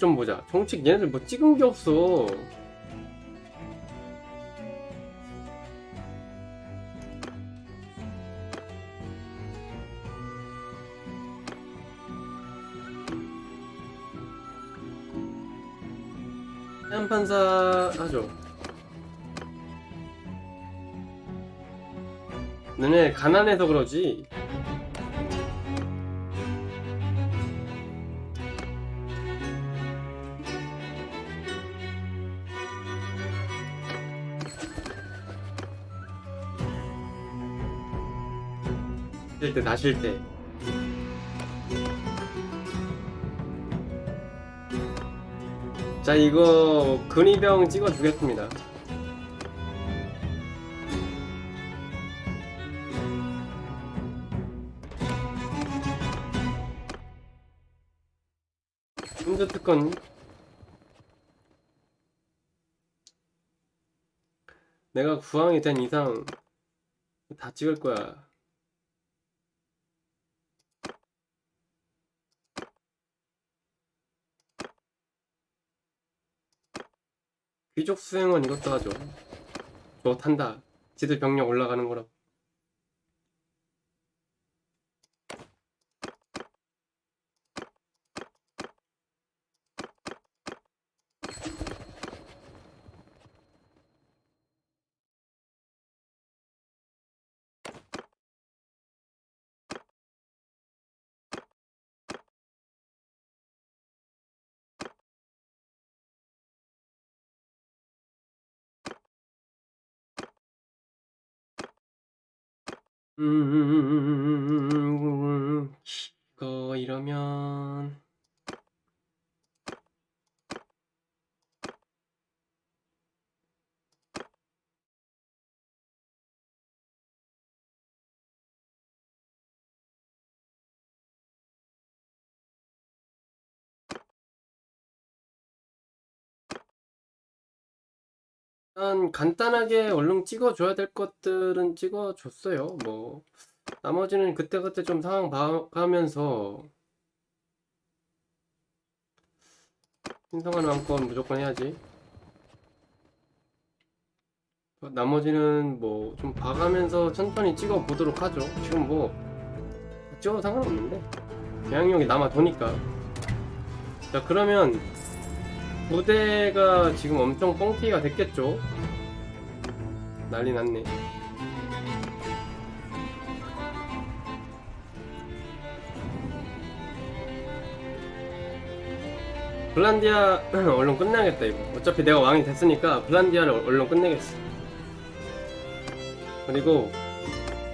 좀 보자. 정책 얘네들 뭐 찍은 게 없어. 해안 판사 하죠. 너네 가난해서 그러지. 쉴 때, 나 쉴 때. 자, 이거 근위병 찍어주겠습니다. 혼자 특권. 내가 구황이 된 이상 다 찍을 거야. 귀족 수행원 이것도 하죠. 좋단다. 지들 병력 올라가는 거라. 음, 이거 이러면 일단 간단하게 얼른 찍어줘야 될 것들은 찍어줬어요. 뭐 나머지는 그때그때 좀 상황 봐가면서 신성한 왕권 무조건 해야지. 나머지는 뭐 좀 봐가면서 천천히 찍어 보도록 하죠. 지금 뭐 찍어도 상관없는데 대항력이 남아 도니까. 자 그러면 부대가 지금 엄청 뻥튀기가 됐겠죠? 난리 났네. 블란디아 얼른 끝내야겠다 이거 어차피 내가 왕이 됐으니까 블란디아를 얼- 얼른 끝내겠어 그리고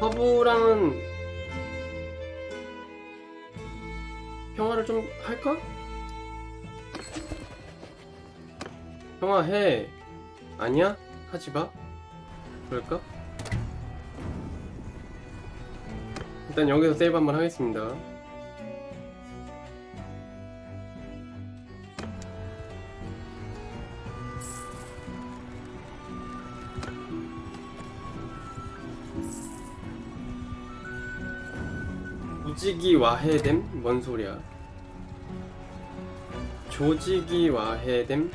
서부랑은 평화를 좀 할까? 평화해 아니야? 하지마 그럴까? 일단 여기서 세이브 한번 하겠습니다 조직이 와해됨? 뭔 소리야? 조직이 와해됨?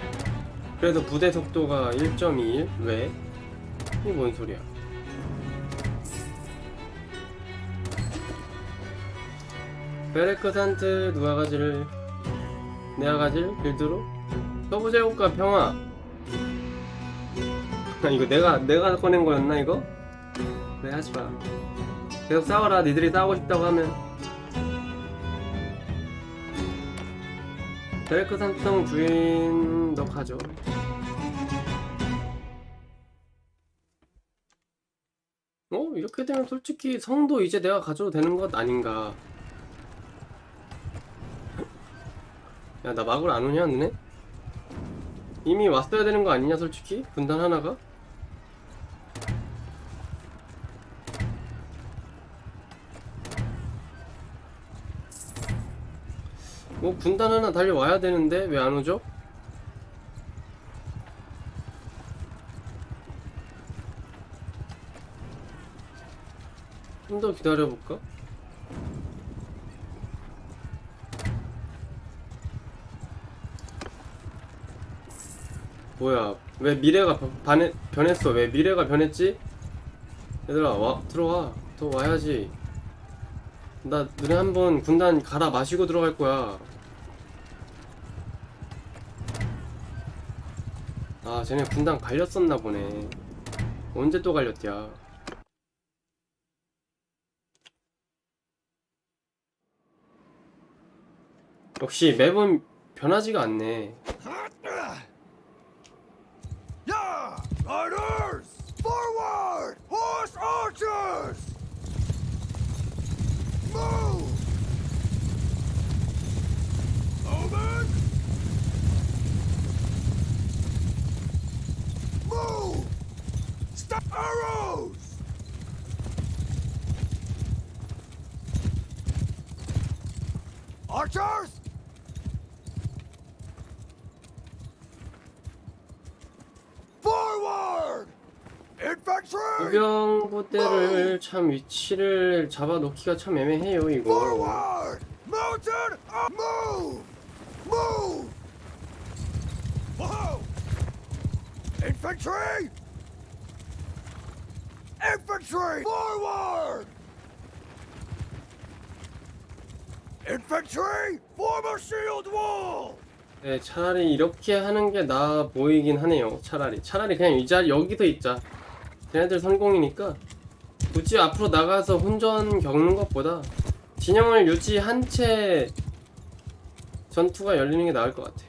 그래서 부대 속도가 1.21? 왜? 이게 뭔 소리야? 베레크 산트 누가 가지를 내가 가질 빌드로? 서부 제국과 평화 아, 이거 내가 내가 꺼낸 거였나 이거? 그래 하지마 계속 싸워라 니들이 싸우고 싶다고 하면 베레크 산성 주인 너 가져 어? 이렇게 되면 솔직히 성도 이제 내가 가져도 되는 것 아닌가 야나 막을 안 오냐 너네? 이미 왔어야 되는 거 아니냐 솔직히? 분단 하나가? 뭐 군단 하나 달려와야 되는데 왜 안 오죠? 좀 더 기다려볼까? 뭐야 왜 미래가 바- 반해, 변했어 왜 미래가 변했지? 얘들아 와 들어와 더 와야지 나 너네 한번 군단 갈아 마시고 들어갈 거야 아 쟤네 군단 갈렸었나 보네. 언제 또 갈렸냐 역시 맵은 변하지가 않네 Yeah! Riders! Forward! Horse archers! Move! Moving! Move! Stop arrows! Archers! Forward! Infantry! 우병 부대를 참 위치를 잡아놓기가 참 애매해요 이거 Forward! Mounted! Up! Move! Move! Whoa! Infantry! Infantry! Forward! Infantry! Form a shield wall! 네, 차라리 이렇게 하는 게 나아 보이긴 하네요 차라리 차라리 그냥 이 자리 여기서 있자 쟤네들 성공이니까 굳이 앞으로 나가서 혼전 겪는 것보다 진영을 유지한 채 전투가 열리는 게 나을 것 같아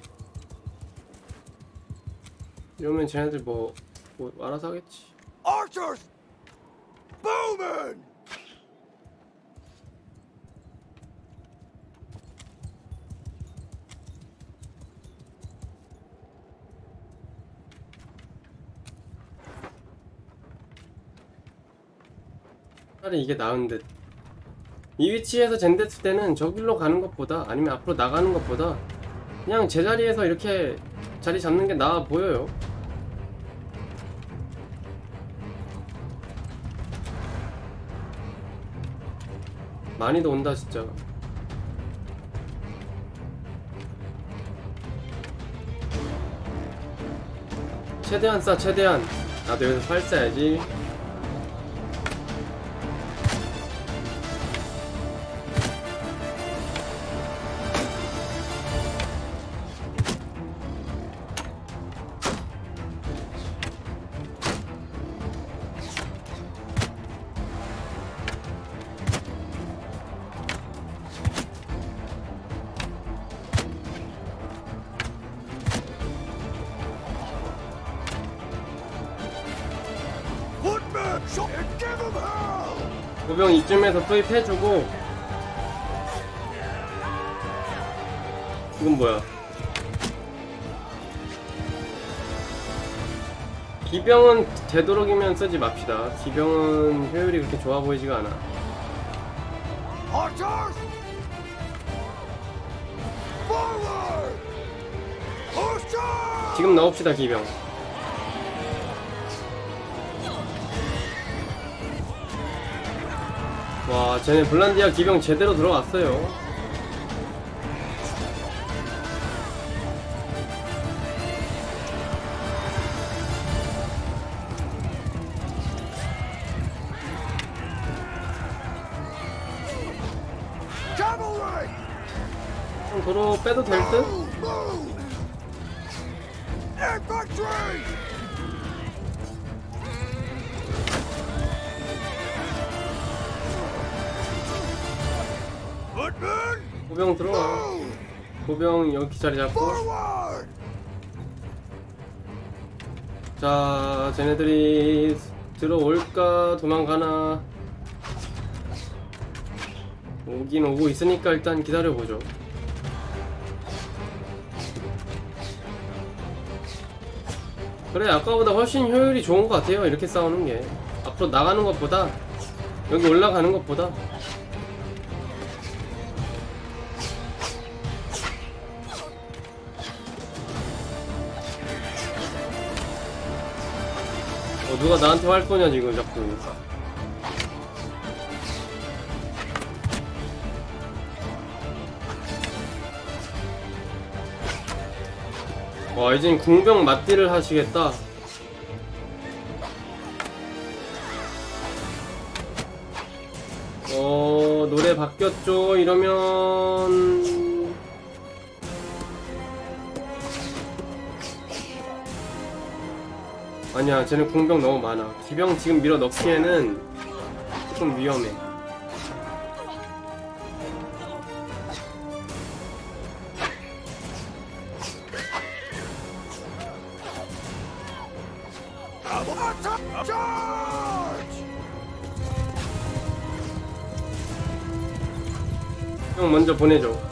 이러면 쟤네들 뭐, 뭐 알아서 하겠지 Archers! Bowman! 차라리 이게 나은 듯. 이 위치에서 젠데스 때는 저 길로 가는 것보다 아니면 앞으로 나가는 것보다 그냥 제자리에서 이렇게 자리 잡는 게 나아 보여요. 많이도 온다 진짜. 최대한 싸 최대한. 나도 여기서 살 쏴야지. 보병 이쯤에서 투입해주고. 이건 뭐야? 기병은 되도록이면 쓰지 맙시다. 기병은 효율이 그렇게 좋아 보이지가 않아! 지금 넣읍시다 기병 와 쟤네 블란디아 기병 제대로 들어왔어요. 도로 빼도 될 듯? 보병 들어와! 보병 여기 자리 잡고! 자, 쟤네들이 들어올까 도망가나 오긴 오고 있으니까 일단 기다려보죠. 그래, 아까보다 훨씬 효율이 좋은 것 같아요. 이렇게 싸우는 게. 앞으로 나가는 것보다, 여기 올라가는 것보다. 어, 누가 나한테 활 쏘냐, 지금 자꾸. 와 이젠 궁병 맞디를 하시겠다 어 노래 바뀌었죠 이러면 아니야. 쟤는 궁병 너무 많아. 기병 지금 밀어 넣기에는 조금 위험해! 형 먼저 보내줘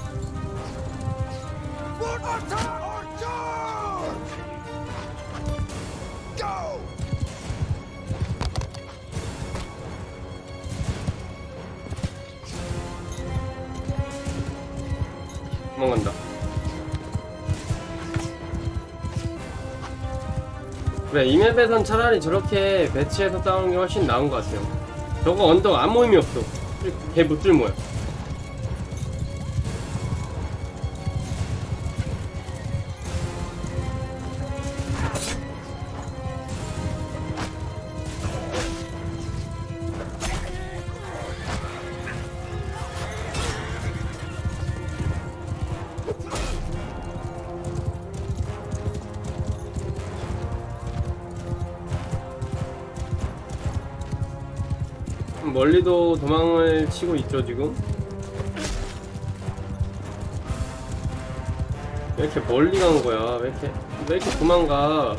그래 이 맵에선 차라리 저렇게 배치해서 싸우는 게 훨씬 나은 것 같아요. 저거 언덕 아무 의미 없어. 걔 못들모 야. 멀리도 도망을 치고 있죠 지금. 왜 이렇게 멀리 간 거야? 왜 이렇게 왜 이렇게 도망가?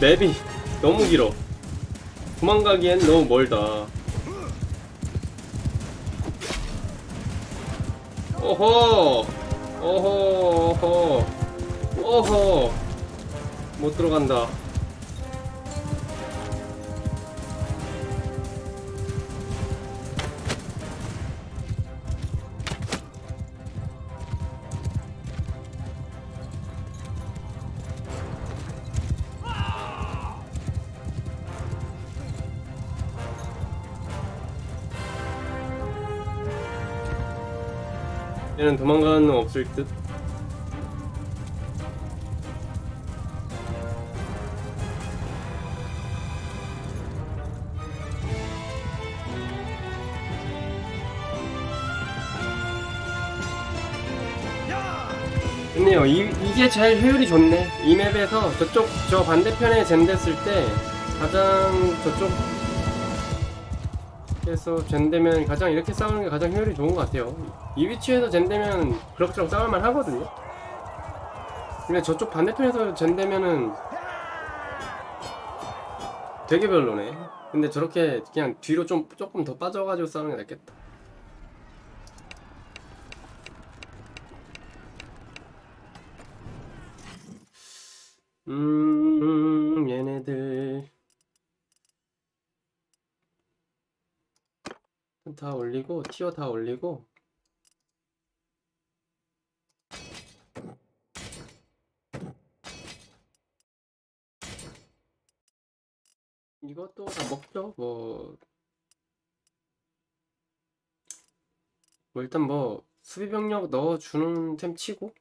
맵이 너무 길어. 도망가기엔 너무 멀다. 오호! 오호! 오호! 오호! 못 들어간다. 얘는 도망가는 놈 없을 듯. 좋네요. 이, 이게 제일 효율이 좋네. 이 맵에서 저쪽, 저 반대편에 젠 됐을 때 가장 저쪽 에서 젠되면 가장 이렇게 싸우는 게 가장 효율이 좋은 것 같아요. 이 위치에서 젠되면 그럭저럭 싸울만 하거든요. 근데 저쪽 반대편에서 젠되면은 되게 별로네. 근데 저렇게 그냥 뒤로 좀 조금 더 빠져가지고 싸우는 게 낫겠다. 음, 얘네들. 다 올리고, 티어 다 올리고. 이것도 다 먹죠, 뭐. 뭐 일단 뭐, 수비 병력 넣어주는 템 치고,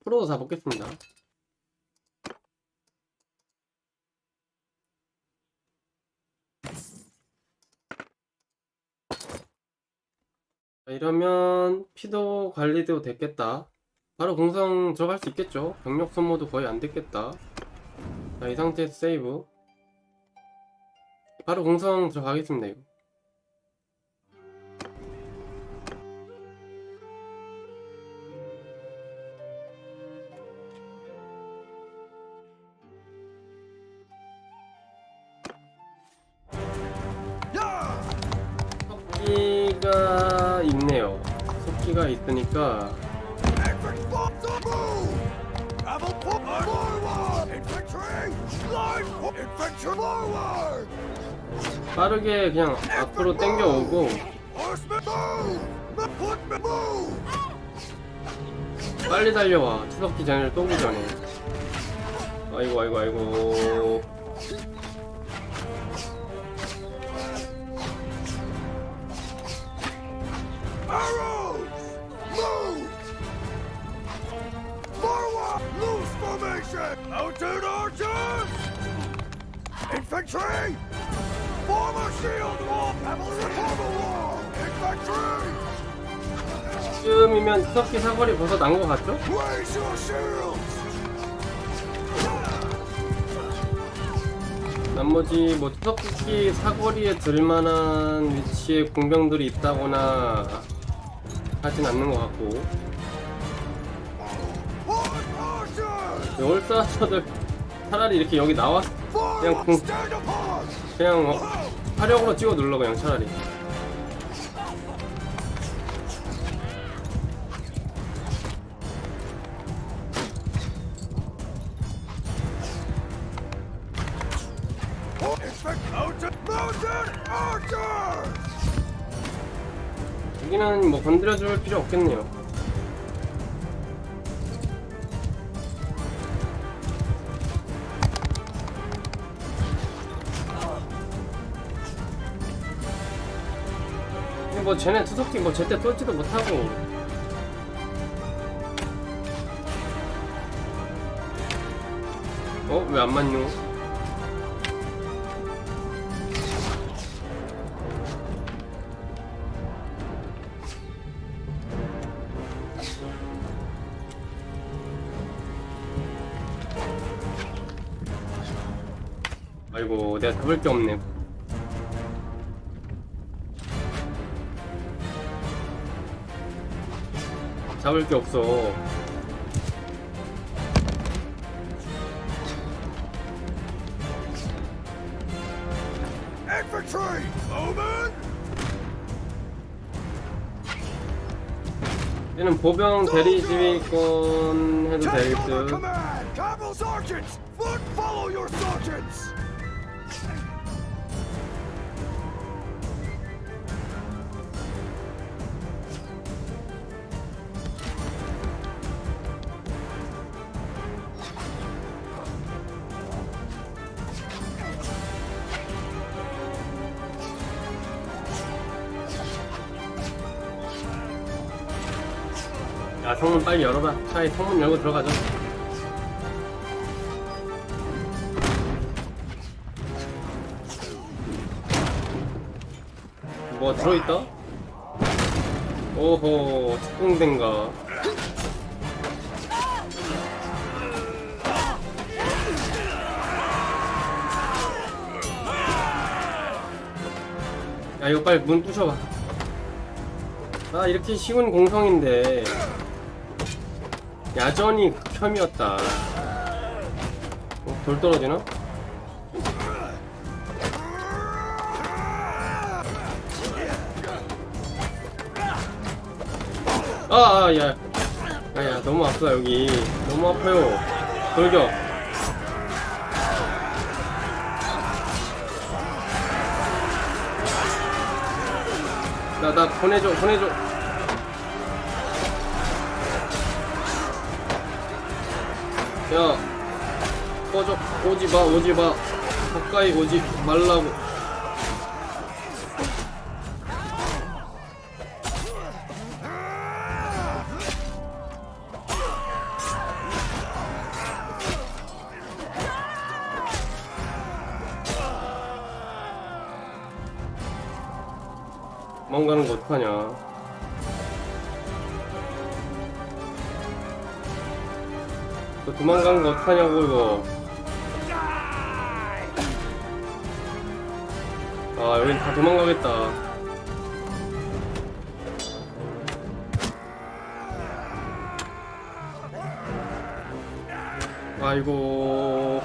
프로도 다 먹겠습니다. 이러면 피도 관리도 됐겠다. 바로 공성 들어갈 수 있겠죠. 병력 소모도 거의 안 됐겠다. 자, 이 상태에서 세이브. 바로 공성 들어가겠습니다, 이거. 있네요. 속기가 있으니까! 빠르게 그냥 앞으로 move! 빨리 달려와. 추석기 전에 또 오기 전에. 아이고 아이고 아이고 쯤이면 투석기 사거리 벌써 난것 같죠? 나머지 뭐 투석기 사거리에 들만한 위치에 공병들이 있다거나 하진 않는 것 같고! 올사저들 차라리 이렇게 여기 나와 Forward 공-! 그냥 어, 화력으로 찍어 눌러 그냥 차라리 건드려줄 필요 없겠네요 근데 뭐 쟤네 투석기 뭐 제때 쏠지도 못하고 어? 왜 안 맞노? 내가 잡을 게 없네. 잡을 게 없어! 얘는 보병 대리 지휘권 해도 될 빨리 열어봐. 차에 성문 열고 들어가자 뭐 들어있다? 오호 특공대인가. 야 이거 빨리 문 부셔봐. 아 이렇게 쉬운 공성인데 야전이 극혐이었다 어, 돌 떨어지나? 아, 아, 야. 야, 야, 너무 아프다, 여기. 너무 아파요. 돌격. 나, 나 보내줘, 보내줘. 야, 꺼져. 오지 마, 오지 마. 가까이 오지 말라고. 도망가는 거 어떡하냐고, 이거. 아, 여긴 다 도망가겠다. 아이고.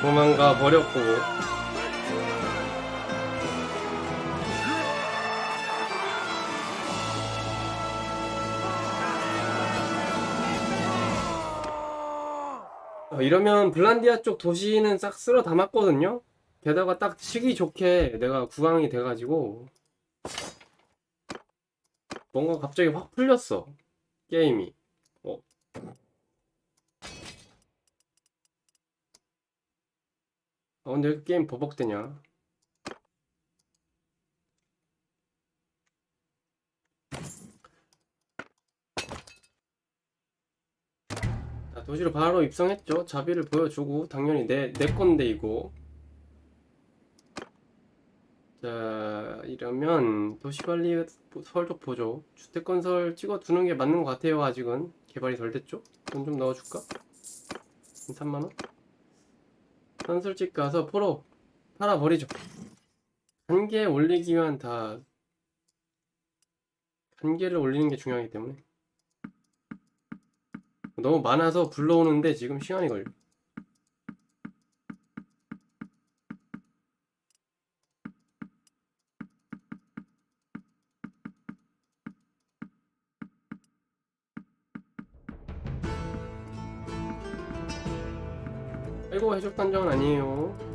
도망가 버렸고. 이러면 블란디아 쪽 도시는 싹 쓸어 담았거든요? 게다가 딱 치기 좋게 내가 국왕이 돼가지고 뭔가 갑자기 확 풀렸어 게임이 어. 아 근데 왜 게임 버벅대냐 자, 도시로 바로 입성했죠. 자비를 보여주고 당연히 내, 내 건데 이거. 자, 이러면 도시관리 서울쪽 보죠. 주택건설 찍어두는 게 맞는 것 같아요. 아직은 개발이 덜 됐죠. 돈 좀 넣어줄까? 3만 원? 선술집 가서 포로 팔아버리죠. 단계 올리기 위한 다 단계를 올리는 게 중요하기 때문에. 너무 많아서 불러오는데 지금 시간이 걸려. 아이고 해적 단장은 아니에요.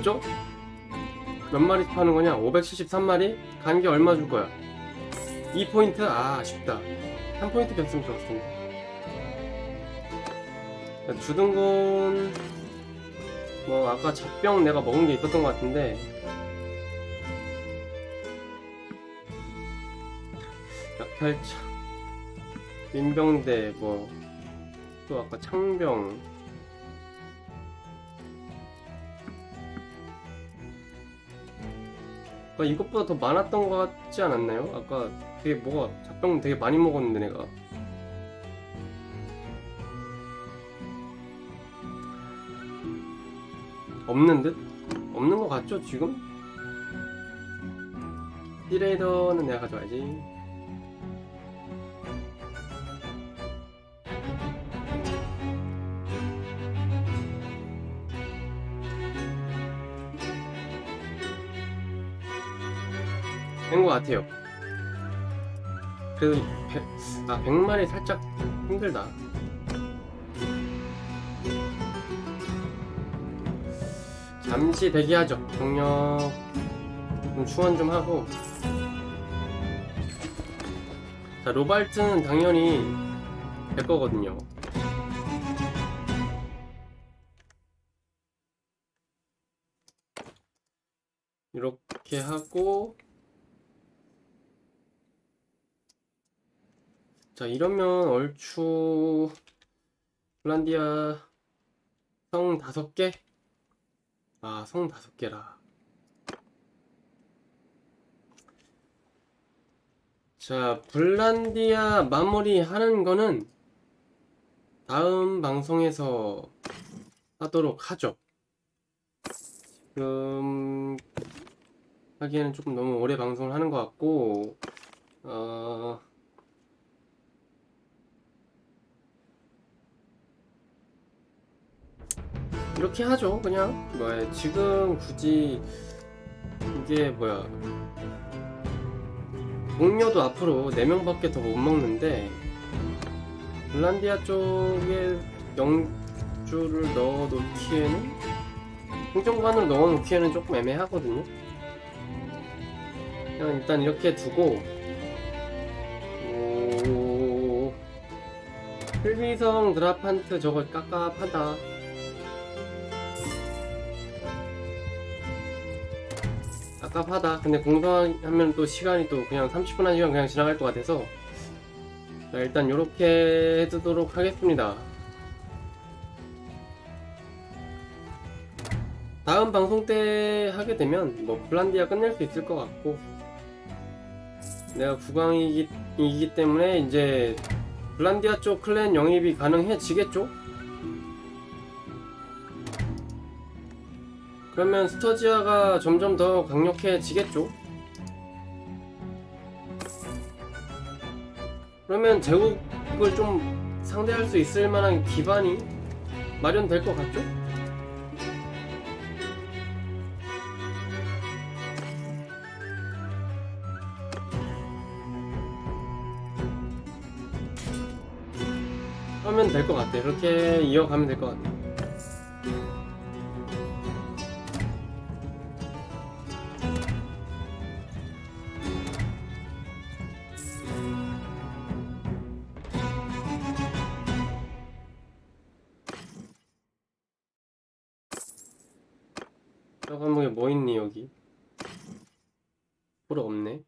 됐죠? 몇 마리 파는 거냐? 573마리? 간 게 얼마 줄 거야? 2포인트? 아, 아쉽다. 3포인트 겼으면 좋았을 텐데. 주둔군, 뭐, 아까 잡병 내가 먹은 게 있었던 것 같은데, 약탈차, 민병대, 뭐, 또 아까 창병, 아까 이것보다 더 많았던 것 같지 않았나요? 아까 되게 뭐가 잡병 되게 많이 먹었는데 내가 없는 듯? 없는 것 같죠 지금? 디레이더는 내가 가져와야지 것 같아요. 그래도 100, 아 100마리 살짝 힘들다. 잠시 대기하죠. 경력 좀 충원 좀 하고. 자 로발트는 당연히 될 거거든요. 이렇게 하고 자 이러면 얼추 폴란디아 성 다섯 개? 아, 성 다섯 개라. 자, 불란디아 마무리 하는 거는 다음 방송에서 하도록 하죠. 지금 하기에는 조금 너무 오래 방송을 하는 것 같고, 어, 이렇게 하죠. 그냥 뭐야 지금 굳이 이게 뭐야 동료도 앞으로 4명밖에 더 못 먹는데 불란디아 쪽에 영주를 넣어 놓기에는 행정관으로 넣어 놓기에는 조금 애매하거든요. 그냥 일단 이렇게 두고 오 필비성 드라판트 저거 깝깝하다 깝깝하다. 근데 공성하면 또 시간이 또 그냥 30분 한 시간 그냥 지나갈 것 같아서 자, 일단 이렇게 해두도록 하겠습니다. 다음 방송 때 하게 되면 뭐 블란디아 끝낼 수 있을 것 같고 내가 국왕이기 이기 때문에 이제 블란디아 쪽 클랜 영입이 가능해지겠죠? 그러면 스터지아가 점점 더 강력해지겠죠? 그러면 제국을 좀 상대할 수 있을 만한 기반이 마련될 것 같죠? 하면 될 것 같아. 그렇게 이어가면 될 것 같아. 저 감옥에 뭐 있니 여기? 보러 없네.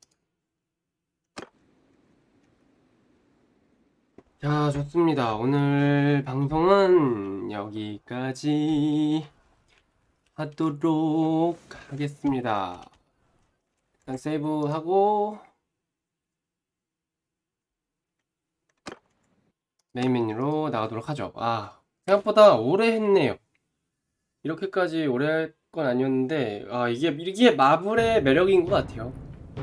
자, 좋습니다. 오늘 방송은 여기까지 하도록 하겠습니다. 일단 세이브하고 메인 메뉴로 나가도록 하죠. 아, 생각보다 오래 했네요. 이렇게까지 오래 할 건 아니었는데, 아, 이게, 이게 마블의 매력인 것 같아요.